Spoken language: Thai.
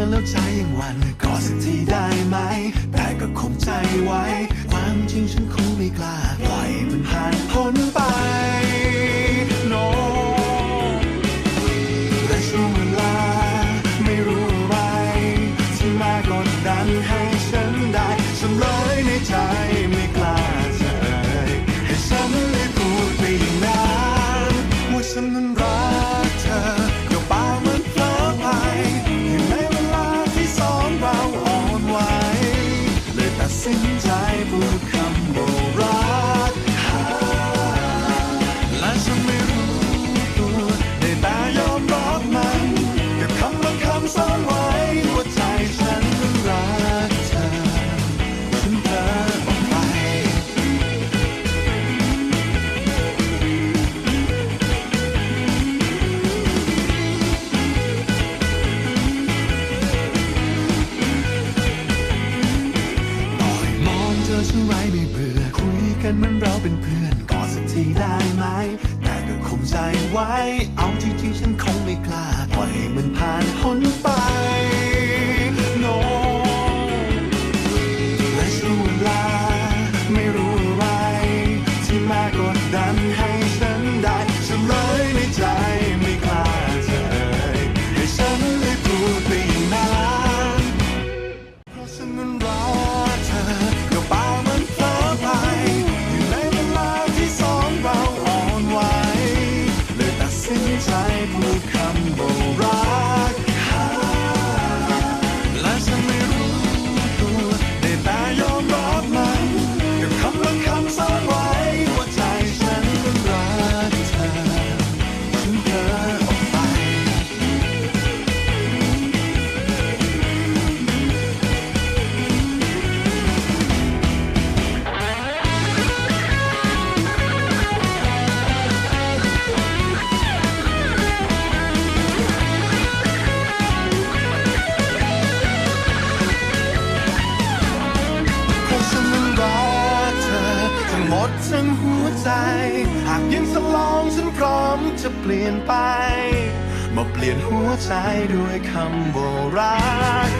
อแล้วใจยังวันกอสักทีได้ไหม แต่ก็คงใจไว้ ความจริงฉันคงไม่กล้า ปล่อยมันผ่านพ้น กันเหมือนเราเป็นเพื่อนก่อนสักทีได้ไหม แต่ก็คงใจไว้ เอาจริงๆฉันคงไม่กล้าปล่อยให้มันผ่านพ้นไป หมดทั้งหัวใจ หากยังสลองฉันพร้อมจะเปลี่ยนไป มาเปลี่ยนหัวใจด้วยคำโบราณ